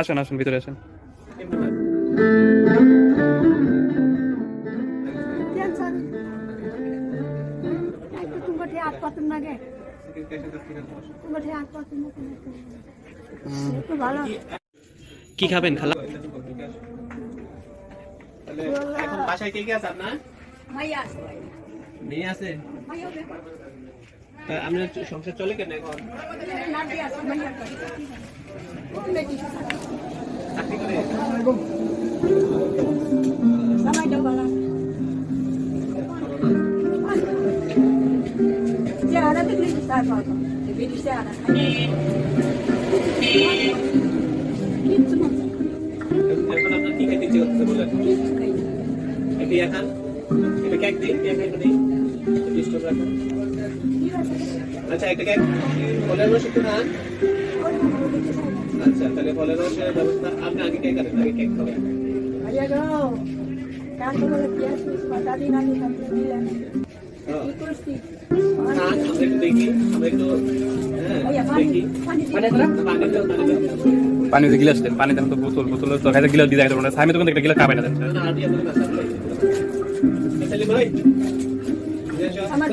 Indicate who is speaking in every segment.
Speaker 1: আসেন আসেন ভিতরে আসেন। কি খাবেন খালা?
Speaker 2: তাহলে এখন বাসায় কে কে আছে আপনার?
Speaker 3: আছে।
Speaker 2: মেয়ে আছে? আপনার সংসার চলে কেন এখন? এখন আপনার কি খাইতে ইচ্ছে করতেছে বলেন?
Speaker 3: কিচ্ছু খাই না।
Speaker 2: একটু ইয়া খান এটা কেক দিন কেক খাইতে ডিস্টার্ব আচ্ছা একটা কেক ফলের রস একটু খান আচ্ছা তাহলে ফলের রসের ব্যবস্থা আপনি আগে কেক কাটেন আগে কেক খাবেন। হ্যাঁ। হ্যাঁ
Speaker 3: পানি
Speaker 1: গিলাস দেন পানি দেন তো বোতল বোতল তো খাইতে গিলাস দিয়ে দেয় সাইমে তো একটা গিলাস খাবে না দেন।
Speaker 3: আমার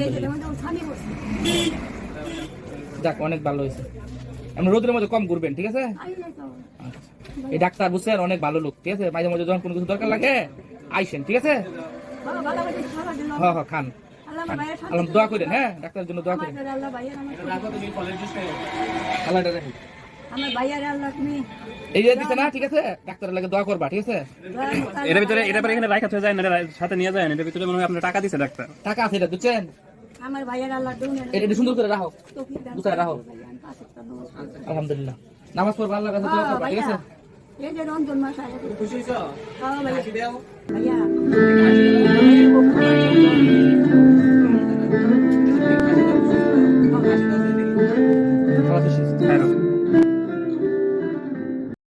Speaker 3: যে যেমন যেমন স্বামী বসছে
Speaker 4: যাক অনেক ভালো হয়েছে। আপনি রোদের মধ্যে কম ঘুরবেন ঠিক আছে? এই ডাক্তার বুঝছেন অনেক ভালো লোক ঠিক আছে? মাঝে মাঝে যখন কোনো কিছু দরকার লাগে আইসেন ঠিক আছে? হ্যাঁ হ্যাঁ খান। আলম দোয়া করেন হ্যাঁ? ডাক্তারের জন্য দোয়া করেন।
Speaker 3: আল্লাহ
Speaker 4: এই যে না ঠিক আছে? ডাক্তারের লাগে দোয়া করবা ঠিক আছে?
Speaker 1: এর ভিতরে এটা পরে এখানে রাখা যায় না সাথে নিয়ে যায় এটার ভিতরে মনে হয় আপনার টাকা দিছে ডাক্তার।
Speaker 4: টাকা আছে এটা বুঝছেন?
Speaker 3: আমার ভাইয়ের আল্লাহ তুমি
Speaker 4: এটা সুন্দর করে রাখো।
Speaker 3: দান
Speaker 4: রাখো। আলহামদুলিল্লাহ। নামাজ পড়বা আল্লাহর কাছে দোয়া করবা ঠিক আছে?
Speaker 3: এই যে রঞ্জন মাস আগে
Speaker 2: খুশি হইছো
Speaker 3: হ্যাঁ ভাইয়া। ভাইয়া।